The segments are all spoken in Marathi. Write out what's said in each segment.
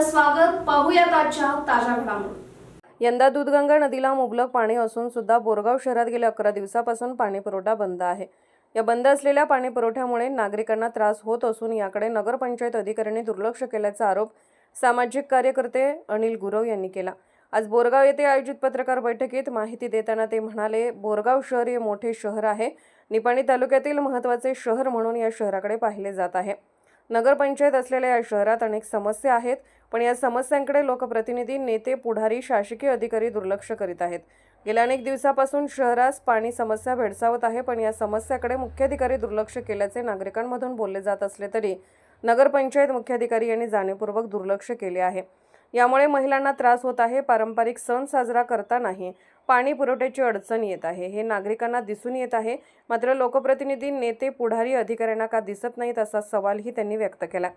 स्वागत. पाहूयात आजच्या ताज्या घडामोडी. यंदा दूधगंगा नदीला मुबलक पाणी असून सुद्धा बोरगाव शहरात गेल्या अकरा दिवसापासून पाणीपुरवठा बंद आहे. या बंद असलेल्या पाणीपुरवठ्यामुळे नागरिकांना त्रास होत असून याकडे नगरपंचायत अधिकाऱ्यांनी दुर्लक्ष केल्याचा आरोप सामाजिक कार्यकर्ते अनिल गुरव यांनी केला. आज बोरगाव येथे आयोजित पत्रकार बैठकीत माहिती देताना ते म्हणाले बोरगाव शहर हे मोठे शहर आहे. निपाणी तालुक्यातील महत्त्वाचे शहर म्हणून या शहराकडे पाहिले जात आहे. नगरपंचायत असलेल्या या शहरात अनेक समस्या आहेत पण या समस्यांकडे लोकप्रतिनिधी नेते पुढारी शासकीय अधिकारी दुर्लक्ष करीत आहेत. गेल्या अनेक दिवसापासून शहरास पाणी समस्या भेडसावत आहे पण या समस्याकडे मुख्याधिकारी दुर्लक्ष केल्याचे नागरिकांमधून बोलले जात असले तरी नगरपंचायत मुख्याधिकारी यांनी जाणीवपूर्वक दुर्लक्ष केले आहे. यामुळे महिलांना त्रास होत आहे पारंपरिक सण साजरा करतानाही पाणी पुरवठ्याची अडचण येत आहे. हे नागरिकांना दिसून येत आहे. मात्र लोकप्रतिनिधी नेते पुढारी अधिकाऱ्यांना का दिसत नाहीत असा सवालही त्यांनी व्यक्त केला.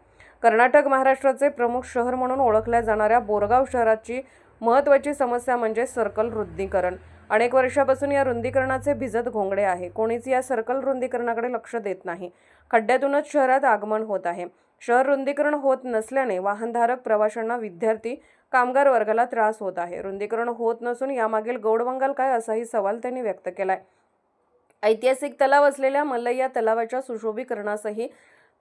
कर्नाटक महाराष्ट्राचे प्रमुख शहर म्हणून ओळखल्या जाणाऱ्या बोरगाव शहराची महत्त्वाची समस्या म्हणजे सर्कल रुंदीकरण. अनेक वर्षापासून या रुंदीकरणाचे भिजत घोंगडे आहे. कोणीच या सर्कल रुंदीकरणाकडे लक्ष देत नाही. खड्ड्यातूनच शहरात आगमन होत आहे. शहर रुंदीकरण होत नसल्याने वाहनधारक प्रवाशांना विद्यार्थी कामगार वर्गाला त्रास होत आहे. रुंदीकरण होत नसून यामागील गौडबंगाल काय असाही सवाल त्यांनी व्यक्त केलाय. ऐतिहासिक तलाव असलेल्या मल्लय्या तलावाच्या सुशोभीकरणासही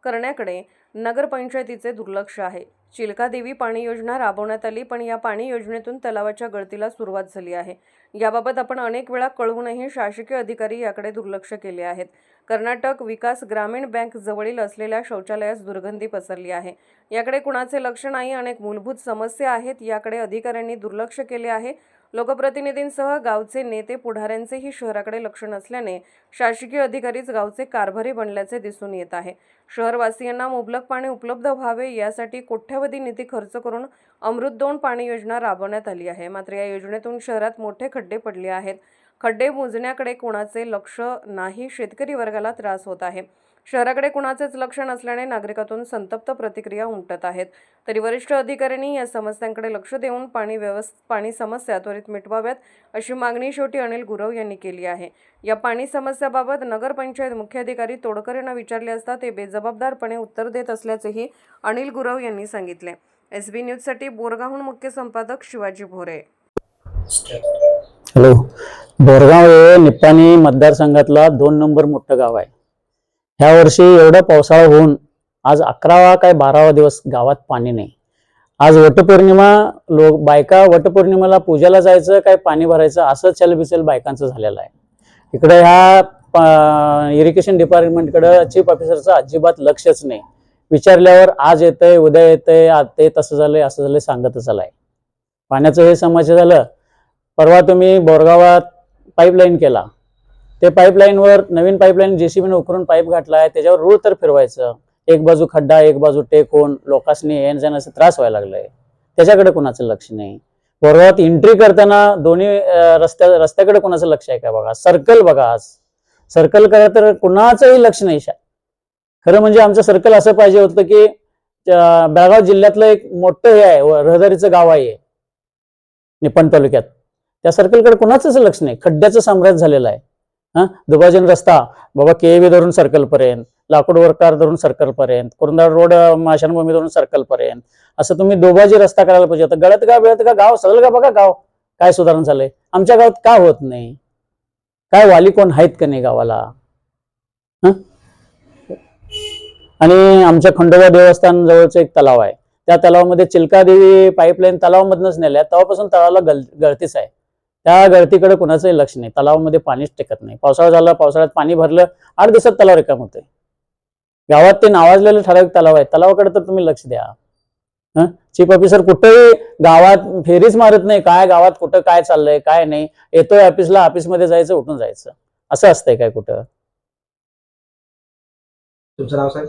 करण्याकडे नगरपंचायतीचे दुर्लक्ष आहे. चिलकादेवी पाणी योजना राबवण्यात आली पण या पाणी योजनेतून तलावाच्या गळतीला सुरुवात झाली आहे. याबाबत आपण अनेक वेळा कळवूनही शासकीय अधिकारी याकडे दुर्लक्ष केले आहेत. कर्नाटक विकास ग्रामीण बँक जवळील असलेल्या शौचालयास दुर्गंधी पसरली आहे. याकडे कुणाचे लक्ष नाही अनेक मूलभूत समस्या आहेत याकडे अधिकाऱ्यांनी दुर्लक्ष केले आहे. लोकप्रतिनिधींसह गावचे नेते पुढाऱ्यांचेही शहराकडे लक्ष नसल्याने शासकीय अधिकारीच गावचे कारभारी बनल्याचे दिसून येत आहे. शहरवासियांना मुबलक पाणी उपलब्ध व्हावे यासाठी कोट्यवधी निधी खर्च करून अमृत दोन पाणी योजना राबवण्यात आली आहे. मात्र या योजनेतून शहरात मोठे खड्डे पडले आहेत. खड्डे मोजण्याकडे कोणाचे लक्ष नाही शेतकरी वर्गाला त्रास होत आहे. शहराकडे कुणाचेच लक्ष नसल्याने नागरिकातून संतप्त प्रतिक्रिया उमटत आहेत. तरी वरिष्ठ अधिकाऱ्यांनी या समस्यांकडे लक्ष देऊन पाणी व्यवस् पाणी समस्या त्वरित मिटवाव्यात अशी मागणी शेवटी अनिल गुरव यांनी केली आहे. या पाणी समस्याबाबत नगरपंचायत मुख्याधिकारी तोडकर यांना विचारले असता ते बेजबाबदारपणे उत्तर देत असल्याचेही अनिल गुरव यांनी सांगितले. एस बी न्यूजसाठी बोरगावहून मुख्य संपादक शिवाजी भोरे. हॅलो. बोरगाव हे निपाणी मतदारसंघातला दोन नंबर मोठं गाव आहे. ह्या वर्षी एवढा पावसाळा होऊन आज अकरावा काय बारावा दिवस गावात पाणी नाही. आज वटपौर्णिमा लोक बायका वटपौर्णिमेला पूजेला जायचं काय पाणी भरायचं असं चलबिचल बायकांचं झालेलं आहे. इकडे ह्या इरिगेशन डिपार्टमेंटकडं चीफ ऑफिसरचं अजिबात लक्षच नाही. विचारल्यावर आज येतंय उद्या येतंय आज ते तसं झालंय असं झालंय सांगतच आलाय. पाण्याचं हे समस्या झालं. परवा तुम्ही बोरगावात पाईपलाईन केला. ते पाईपलाईनवर नवीन पाईपलाईन जेसीबीने उकरून पाईप घातलाय त्याच्यावर रूळ तर फिरवायचं. एक बाजू खड्डा एक बाजू टेक होऊन लोकांनी येण जाण्याचा त्रास व्हायला लागलाय. त्याच्याकडे कोणाचं लक्ष नाही. वर्गात एंट्री करताना दोन्ही रस्त्या रस्त्याकडे कोणाचं लक्ष आहे का बघा? सर्कल बघा आज. सर्कल करा तर कुणाचंही लक्ष नाही शा खरं म्हणजे आमचं सर्कल असं पाहिजे होतं की बेळगाव जिल्ह्यातलं एक मोठं हे आहे रहदारीचं गाव आहे निपण तालुक्यात. त्या सर्कलकडे कुणाचंच लक्ष नाही. खड्ड्याचं साम्राज्य झालेलं आहे. हा? दुभाजन रस्ता. बाबा केवी धरून सर्कल पर्यंत लाकूड वरकार धरून सर्कल पर्यंत कुरुंदाळ रोड माशानभूमी धरून सर्कल पर्यंत. असं तुम्ही दोबाजी रस्ता करायला पाहिजे आता गळत का बिळत का गाव? सगळं का बघा गाव. काय सुधारण झालंय? आमच्या गावात का होत नाही? काय वाली कोण आहेत का नाही गावाला? आणि आमच्या खंडोबा देवस्थान जवळचं एक तलाव आहे. त्या तलावामध्ये चिल्कादेवी पाईपलाईन तलावामधनच नेल्या. तेव्हापासून तलावाला गल गळतीच आहे. त्या गळतीकडे कुणाचंही लक्ष नाही. तलावामध्ये पाणीच टेकत नाही. पावसाळा झाला पावसाळ्यात पाणी भरलं आठ दिवसात तलाव रिकाम होते गावात ते नावाजलेलं ठराविक तलाव आहे तलावाकडे तर तुम्ही लक्ष द्या. हं? चीफ ऑफिसर कुठेही गावात फेरीच मारत नाही. काय गावात कुठं काय चाललंय काय नाही. येतोय ऑफिसला ऑफिसमध्ये जायचं उठून जायचं. असं असतंय काय कुठं? तुमचं नाव साहेब?